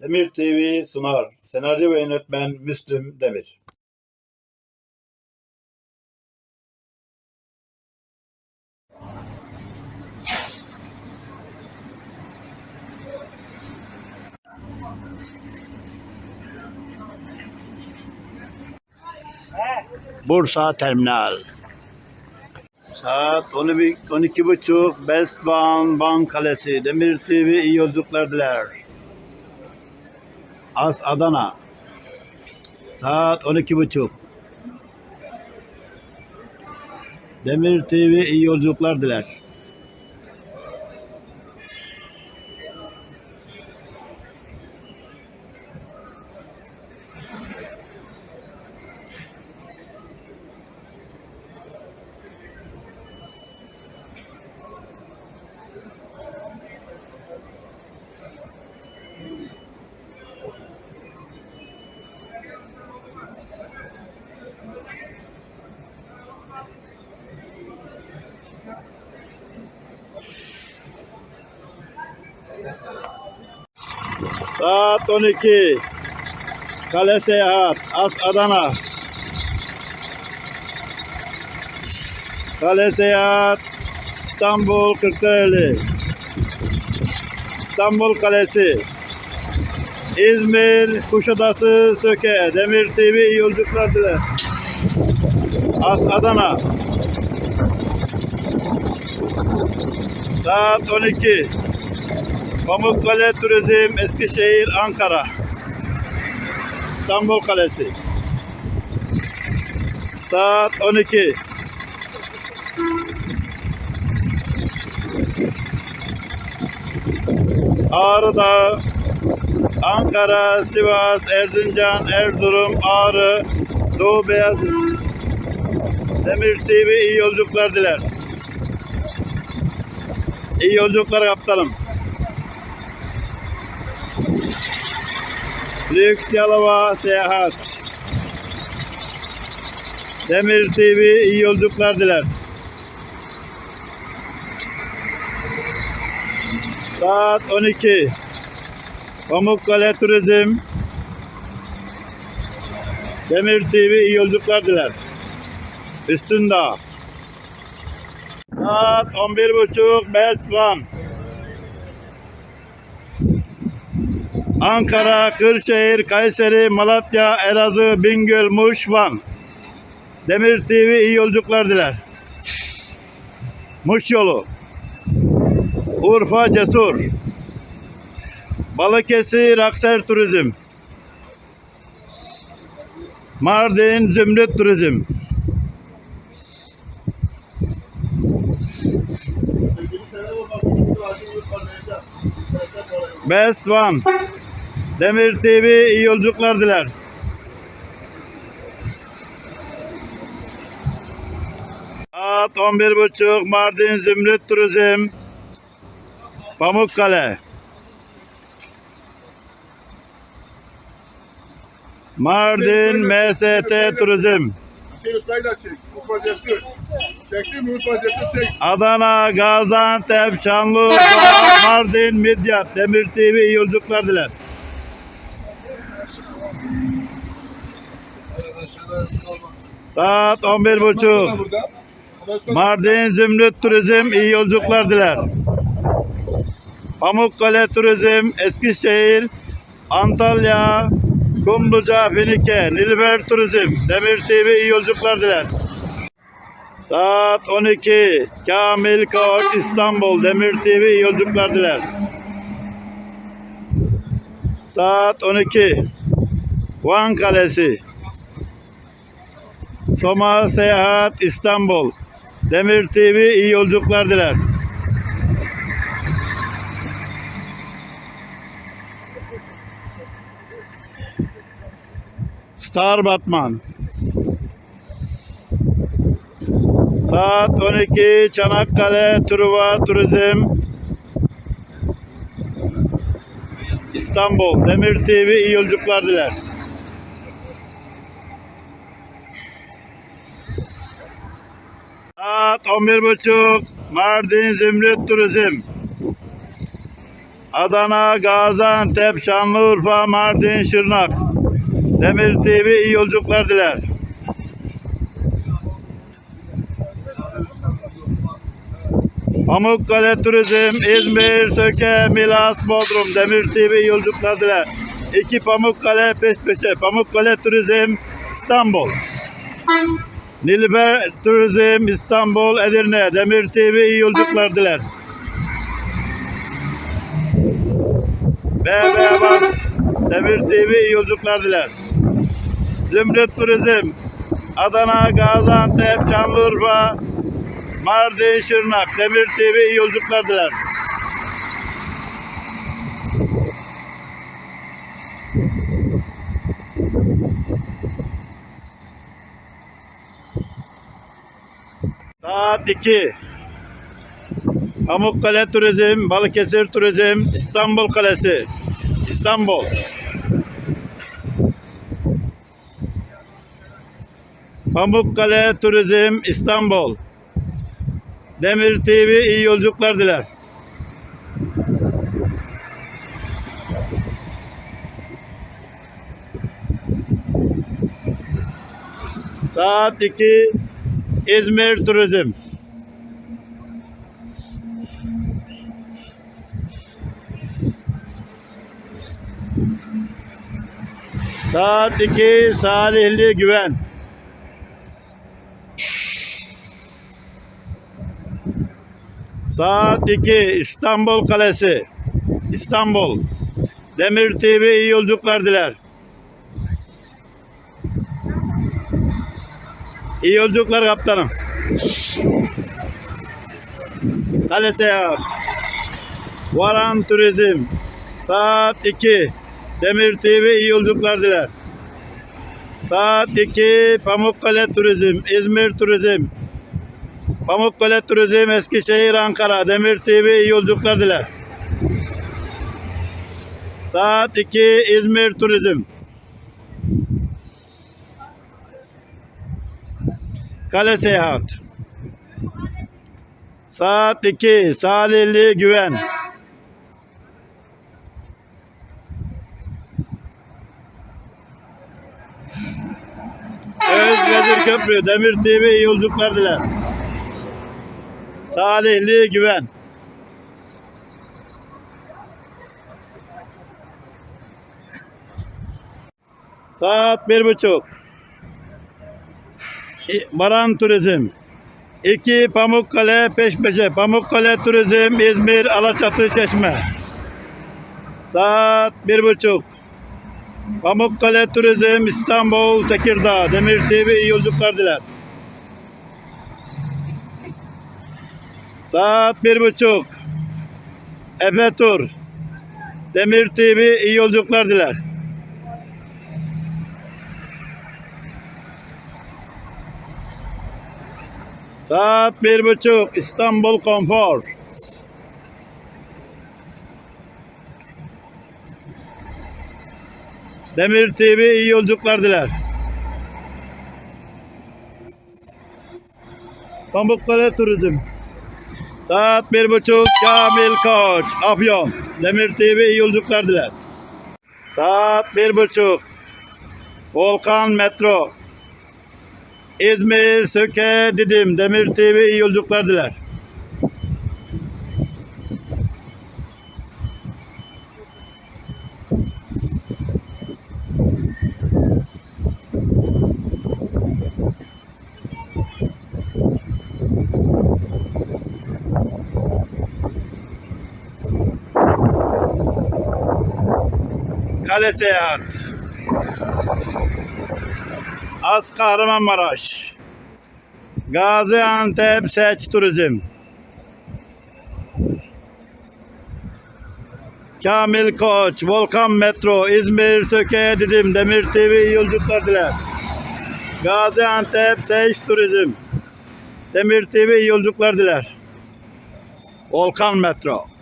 Demir TV sunar. Senaryo ve yönetmen Müslüm Demir. Bursa Terminal. Saat 12, 12.30 Bestbound Van Kalesi. Demir TV iyi yolculuklar diler. As Adana. Saat 12.30 Demir TV iyi yolculuklar diler. Saat 12 Kale Seyahat As Adana. Kale Seyahat İstanbul Kırklareli. İstanbul Kalesi. İzmir Kuşadası Söke Demir TV iyi yolculuklar diler. As Adana. Saat 12 Pamukkale Turizm Eskişehir Ankara İstanbul Kalesi Saat 12 Ağrı Dağı Ankara, Sivas, Erzincan, Erzurum, Ağrı, Doğu Beyazıt Demir TV iyi yolculuklar diler. İyi yolculuklar kaptanım. Lüks Yalova Seyahat. Demir TV iyi yolculuklar diler. Saat 12. Pamukkale Turizm. Demir TV iyi yolculuklar diler. Üstündağ. Saat 11.30 Best One. Ankara, Kırşehir, Kayseri, Malatya, Elazığ, Bingöl, Muş, Van. Demir TV iyi yolculuklar diler. Muş yolu. Urfa Cesur. Balıkesir Akser Turizm. Mardin Zümrüt Turizm. Best One. Demir TV iyi yolculuklar diler. Saat 11.30 Mardin Zümrüt Turizm. Pamukkale. Mardin MST Turizm. Çek. Adana, Gaziantep, Şanlıurfa, Mardin, Midyat, Demir TV iyi yolculuklar diler. Saat 11.30 Burada. Ondan sonra Mardin Zümrüt Turizm iyi yolculuklar diler. Pamukkale Turizm, Eskişehir, Antalya, Kumluca, Finike, Nilüfer Turizm, Demir TV iyi yolculuklar diler. Saat 12, Kamil Koç, İstanbul, Demir TV iyi yolculuklar diler. Saat 12, Van Kalesi, Soma Seyahat, İstanbul, Demir TV iyi yolculuklar diler. Star Batman. Saat 12 Çanakkale Truva Turizm İstanbul Demir TV iyi yolculuklar diler. Saat 11.30 Mardin Zümrüt Turizm Adana, Gaziantep, Şanlıurfa, Mardin, Şırnak. Demir TV iyi yolculuklar diler. Pamukkale Turizm, İzmir, Söke, Milas, Bodrum, Demir TV iyi yolculuklar diler. İki Pamukkale peş peşe. Pamukkale Turizm, İstanbul. Nilüfer Turizm, İstanbul, Edirne, Demir TV iyi yolculuklar diler. BB Bas, Demir TV iyi yolculuklar diler. Zümrüt Turizm, Adana, Gaziantep, Şanlıurfa, Mardin, Şırnak, Demir TV iyi yolculuklar diler. Saat 2. Pamukkale Turizm, Balıkesir Turizm, İstanbul Kalesi. İstanbul. Pamukkale Turizm, İstanbul. Demir TV iyi yolculuklar diler. Saat 2 İzmir Turizm. Saat 2 Salihli Güven. Saat 2 İstanbul Kalesi. İstanbul. Demir TV iyi yolculuklar diler. İyi yolculuklar kaptanım. Kale Seyahat. Varan Turizm. Saat 2. Demir TV iyi yolculuklar diler. Saat 2 Pamukkale Turizm, İzmir Turizm. Pamukkale Turizm, Eskişehir, Ankara, Demir TV iyi yolculuklar diler. Saat 2 İzmir Turizm. Kale Seyahat. Saat 2 Salihli Güven. Özgedir Köprü, Demir TV iyi yolculuklar diler. Salihli Güven. Saat bir buçuk. Baran Turizm. İki Pamukkale peş peşe. Pamukkale Turizm İzmir Alaçatı Çeşme. Saat bir buçuk. Pamukkale Turizm İstanbul Tekirdağ. Demir TV iyi yolculuklar diler. Saat bir buçuk. Efe Tur. Demir TV iyi yolculuklar diler. Saat bir buçuk İstanbul Konfor. Demir TV iyi yolculuklar diler. Pamukkale Turizm. Saat bir buçuk Kamil Koç Afyon. Demir TV iyi yolculuklar diler. Saat bir buçuk Volkan Metro. İzmir, Söke, Didim, Demir TV iyi yolculuklar diler. Kale Seyahat. Az Kahramanmaraş. Gaziantep Seç Turizm. Kamil Koç, Volkan Metro, İzmir, Söke, Didim, Demir TV yolculuklar diler. Gaziantep Seç Turizm. Demir TV yolculuklar diler. Volkan Metro.